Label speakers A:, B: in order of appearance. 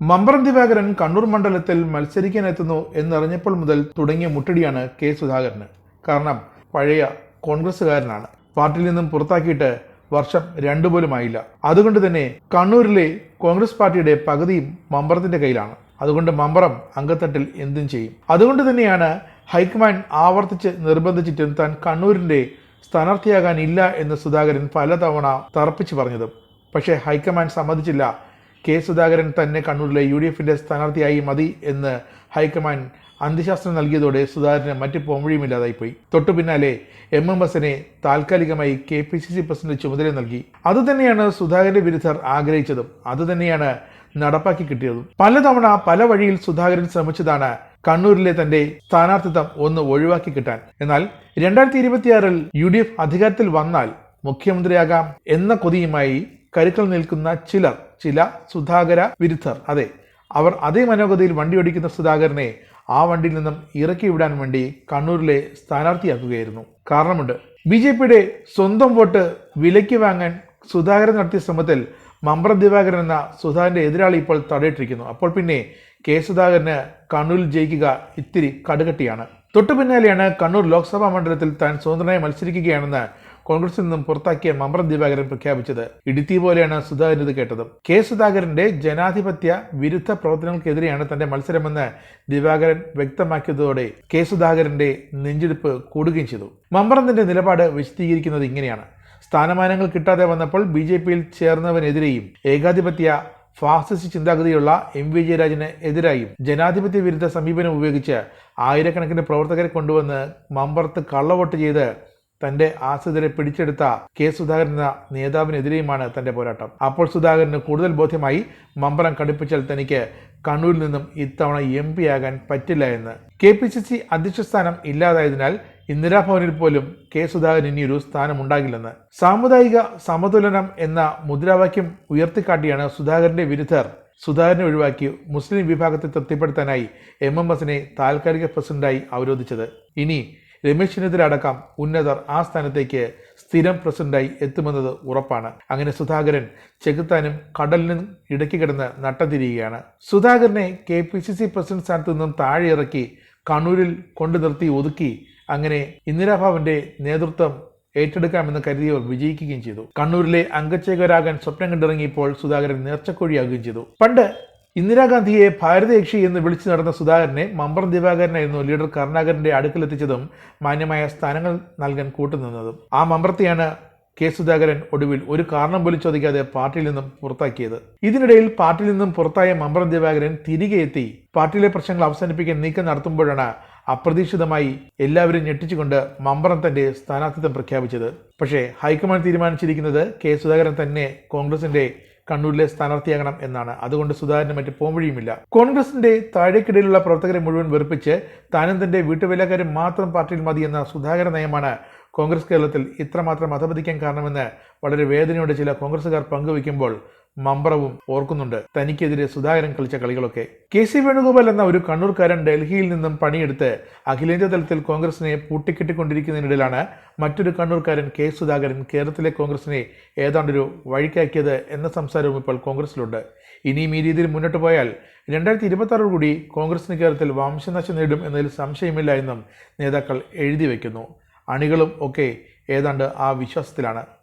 A: മമ്പറം ദിവാകരൻ കണ്ണൂർ മണ്ഡലത്തിൽ മത്സരിക്കാനെത്തുന്നു എന്നറിഞ്ഞപ്പോൾ മുതൽ തുടങ്ങിയ മുട്ടടിയാണ് കെ സുധാകരന്. കാരണം പഴയ കോൺഗ്രസ്സുകാരനാണ്. പാർട്ടിയിൽ നിന്നും പുറത്താക്കിയിട്ട് വർഷം രണ്ടു പോലും ആയില്ല. അതുകൊണ്ട് തന്നെ കണ്ണൂരിലെ കോൺഗ്രസ് പാർട്ടിയുടെ പകുതിയും മമ്പറത്തിന്റെ കയ്യിലാണ്. അതുകൊണ്ട് മമ്പറം അംഗത്തട്ടിൽ എന്തും ചെയ്യും. അതുകൊണ്ട് തന്നെയാണ് ഹൈക്കമാൻഡ് ആവർത്തിച്ച് നിർബന്ധിച്ചിട്ടും താൻ കണ്ണൂരിന്റെ സ്ഥാനാർത്ഥിയാകാനില്ല എന്ന് സുധാകരൻ പലതവണ തറപ്പിച്ചു പറഞ്ഞതും. പക്ഷേ ഹൈക്കമാൻഡ് സമ്മതിച്ചില്ല. കെ സുധാകരൻ തന്നെ കണ്ണൂരിലെ യു ഡി എഫിന്റെ സ്ഥാനാർത്ഥിയായി മതി എന്ന് ഹൈക്കമാൻഡ് അന്ത്യശാസ്ത്രം നൽകിയതോടെ സുധാകരന് മറ്റ് പോംവഴിയുമില്ലാതായിപ്പോയി തൊട്ടു പിന്നാലെ എം എം എസിനെ താൽക്കാലികമായി K P C C president ചുമതല നൽകി. അതുതന്നെയാണ് സുധാകരന്റെ വിരുദ്ധർ ആഗ്രഹിച്ചതും. അതുതന്നെയാണ് നടപ്പാക്കി കിട്ടിയതും. പലതവണ പല വഴിയിൽ സുധാകരൻ ശ്രമിച്ചതാണ് കണ്ണൂരിലെ തന്റെ സ്ഥാനാർത്ഥിത്വം ഒന്ന് ഒഴിവാക്കി കിട്ടാൻ. എന്നാൽ രണ്ടായിരത്തി ഇരുപത്തിയാറിൽ യു ഡി എഫ് അധികാരത്തിൽ വന്നാൽ മുഖ്യമന്ത്രിയാകാം എന്ന കൊതിയുമായി കരുക്കൾ നിൽക്കുന്ന ചിലർ ചില സുധാകര വിരുദ്ധർ. അതെ അവർ അതേ മനോഗതിയിൽ വണ്ടി ഓടിക്കുന്ന സുധാകരനെ ആ വണ്ടിയിൽ നിന്നും ഇറക്കി വിടാൻ വേണ്ടി കണ്ണൂരിലെ സ്ഥാനാർത്ഥിയാക്കുകയായിരുന്നു. കാരണമുണ്ട് ബി ജെ പിയുടെ സ്വന്തം വോട്ട് വിലയ്ക്ക് വാങ്ങാൻ സുധാകരൻ നടത്തിയ ശ്രമത്തിൽ മമ്പ്ര ദിവാകരൻ എന്ന സുധാകരന്റെ എതിരാളി ഇപ്പോൾ തടയിട്ടിരിക്കുന്നു. അപ്പോൾ പിന്നെ കെ സുധാകരന് കണ്ണൂരിൽ ജയിക്കുക ഇത്തിരി കടുകട്ടിയാണ്. തൊട്ടു പിന്നാലെയാണ് കണ്ണൂർ ലോക്സഭാ മണ്ഡലത്തിൽ താൻ സ്വതന്ത്രനായി മത്സരിക്കുകയാണെന്ന് കോൺഗ്രസിൽ നിന്നും പുറത്താക്കിയ മമ്ര ദിവാകരൻ പ്രഖ്യാപിച്ചത് ഇടുത്തി പോലെയാണ് സുധാകരൻ ഇത് കേട്ടത്. കെ സുധാകരന്റെ ജനാധിപത്യ വിരുദ്ധ പ്രവർത്തനങ്ങൾക്കെതിരെയാണ് തന്റെ മത്സരമെന്ന് ദിവാകരൻ വ്യക്തമാക്കിയതോടെ കെ സുധാകരന്റെ നെഞ്ചെടുപ്പ് കൂടുകയും ചെയ്തു. മമ്പ്രത്തിന്റെ നിലപാട് വിശദീകരിക്കുന്നത് ഇങ്ങനെയാണ്. സ്ഥാനമാനങ്ങൾ കിട്ടാതെ വന്നപ്പോൾ ബി ജെ പിയിൽ ചേർന്നവനെതിരെയും ഏകാധിപത്യ ഫാസിസ്റ്റ് ചിന്താഗതിയുള്ള എം വി ജയരാജന് എതിരായും ജനാധിപത്യ വിരുദ്ധ സമീപനം ഉപയോഗിച്ച് ആയിരക്കണക്കിന് പ്രവർത്തകരെ കൊണ്ടുവന്ന് മമ്പറത്ത് കള്ളവോട്ട് ചെയ്ത് തന്റെ ആശ്രിതരെ പിടിച്ചെടുത്ത കെ സുധാകരൻ എന്ന നേതാവിനെതിരെയുമാണ് തന്റെ പോരാട്ടം. അപ്പോൾ സുധാകരന് കൂടുതൽ ബോധ്യമായി മമ്പറം കടുപ്പിച്ചാൽ തനിക്ക് കണ്ണൂരിൽ നിന്നും ഇത്തവണ എം പി ആകാൻ പറ്റില്ല എന്ന്. കെ പി സി സി അധ്യക്ഷ സ്ഥാനം ഇല്ലാതായതിനാൽ ഇന്ദിരാഭവനിൽ പോലും കെ സുധാകരൻ ഇനിയൊരു സ്ഥാനമുണ്ടാകില്ലെന്ന്. സാമുദായിക സമതുലനം എന്ന മുദ്രാവാക്യം ഉയർത്തിക്കാട്ടിയാണ് സുധാകരന്റെ വിരുദ്ധർ സുധാകരനെ ഒഴിവാക്കി മുസ്ലിം വിഭാഗത്തെ തൃപ്തിപ്പെടുത്താനായി എം എം എസിനെ താൽക്കാലിക പ്രസിഡന്റായി അവരോധിച്ചത്. ഇനി രമേശ് അടക്കം ഉന്നതർ ആ സ്ഥാനത്തേക്ക് സ്ഥിരം പ്രസിഡന്റായി എത്തുമെന്നത് ഉറപ്പാണ്. അങ്ങനെ സുധാകരൻ ചെകുത്താനും കടലിനും ഇടയ്ക്ക് കിടന്ന് നട്ടതിരിയുകയാണ്. സുധാകരനെ K P C C president സ്ഥാനത്ത് നിന്നും താഴെ ഇറക്കി കണ്ണൂരിൽ കൊണ്ടു നിർത്തി ഒതുക്കി അങ്ങനെ ഇന്ദിരാഭാവന്റെ നേതൃത്വം ഏറ്റെടുക്കാമെന്ന് കരുതിയവർ വിജയിക്കുകയും ചെയ്തു. കണ്ണൂരിലെ അംഗച്ചേകരാകാൻ സ്വപ്നം കണ്ടിറങ്ങിയപ്പോൾ സുധാകരൻ നേർച്ചക്കോഴിയാകുകയും ചെയ്തു. പണ്ട് ഇന്ദിരാഗാന്ധിയെ ഭാരതയക്ഷി എന്ന് വിളിച്ചു നടന്ന സുധാകരനെ മമ്പറം ദിവാകരനായിരുന്നു ലീഡർ കരുണാകരന്റെ അടുക്കലെത്തിച്ചതും മാന്യമായ സ്ഥാനങ്ങൾ നൽകാൻ കൂട്ടുനിന്നതും. ആ മമ്പറത്തെയാണ് കെ സുധാകരൻ ഒടുവിൽ ഒരു കാരണം പോലും ചോദിക്കാതെ പാർട്ടിയിൽ നിന്നും പുറത്താക്കിയത്. ഇതിനിടയിൽ പാർട്ടിയിൽ നിന്നും പുറത്തായ മമ്പറം ദിവാകരൻ തിരികെ എത്തി. പാർട്ടിയിലെ പ്രശ്നങ്ങൾ അവസാനിപ്പിക്കാൻ നീക്കം നടത്തുമ്പോഴാണ് അപ്രതീക്ഷിതമായി എല്ലാവരും ഞെട്ടിച്ചുകൊണ്ട് മമ്പറം തന്റെ സ്ഥാനാർത്ഥിത്വം പ്രഖ്യാപിച്ചത്. പക്ഷേ ഹൈക്കമാൻഡ് തീരുമാനിച്ചിരിക്കുന്നത് കെ സുധാകരൻ തന്നെ കോൺഗ്രസിന്റെ കണ്ണൂരിലെ സ്ഥാനാർത്ഥിയാകണം എന്നാണ്. അതുകൊണ്ട് സുധാകരന് മറ്റ് പോംവഴിയുമില്ല. കോൺഗ്രസിന്റെ താഴേക്കിടയിലുള്ള പ്രവർത്തകരെ മുഴുവൻ വെറുപ്പിച്ച് താനും തന്റെ വീട്ടുവേലക്കാരും മാത്രം പാർട്ടിയിൽ മതി എന്ന സുധാകര നയമാണ് കോൺഗ്രസ് കേരളത്തിൽ ഇത്രമാത്രം അധപതിക്കാൻ കാരണമെന്ന് വളരെ വേദനയോടെ ചില കോൺഗ്രസുകാർ പങ്കുവയ്ക്കുമ്പോൾ മമ്പ്രവും ഓർക്കുന്നുണ്ട്. തനിക്കെതിരെ സുധാകരൻ കളിച്ച കളികളൊക്കെ. കെ സി വേണുഗോപാൽ എന്ന ഒരു കണ്ണൂർക്കാരൻ ഡൽഹിയിൽ നിന്നും പണിയെടുത്ത് അഖിലേന്ത്യാ തലത്തിൽ കോൺഗ്രസിനെ പൂട്ടിക്കെട്ടിക്കൊണ്ടിരിക്കുന്നതിനിടയിലാണ് മറ്റൊരു കണ്ണൂർക്കാരൻ കെ സുധാകരൻ കേരളത്തിലെ കോൺഗ്രസിനെ ഏതാണ്ടൊരു വഴിക്കാക്കിയത് എന്ന സംസാരവും ഇപ്പോൾ കോൺഗ്രസിലുണ്ട്. ഇനിയും ഈ രീതിയിൽ മുന്നോട്ട് പോയാൽ രണ്ടായിരത്തി ഇരുപത്തി കോൺഗ്രസിന് കേരളത്തിൽ വംശനാശം നേടും എന്നതിൽ സംശയമില്ല എന്നും നേതാക്കൾ എഴുതി വയ്ക്കുന്നു അണികളും ഒക്കെ ഏതാണ്ട് ആ വിശ്വാസത്തിലാണ്.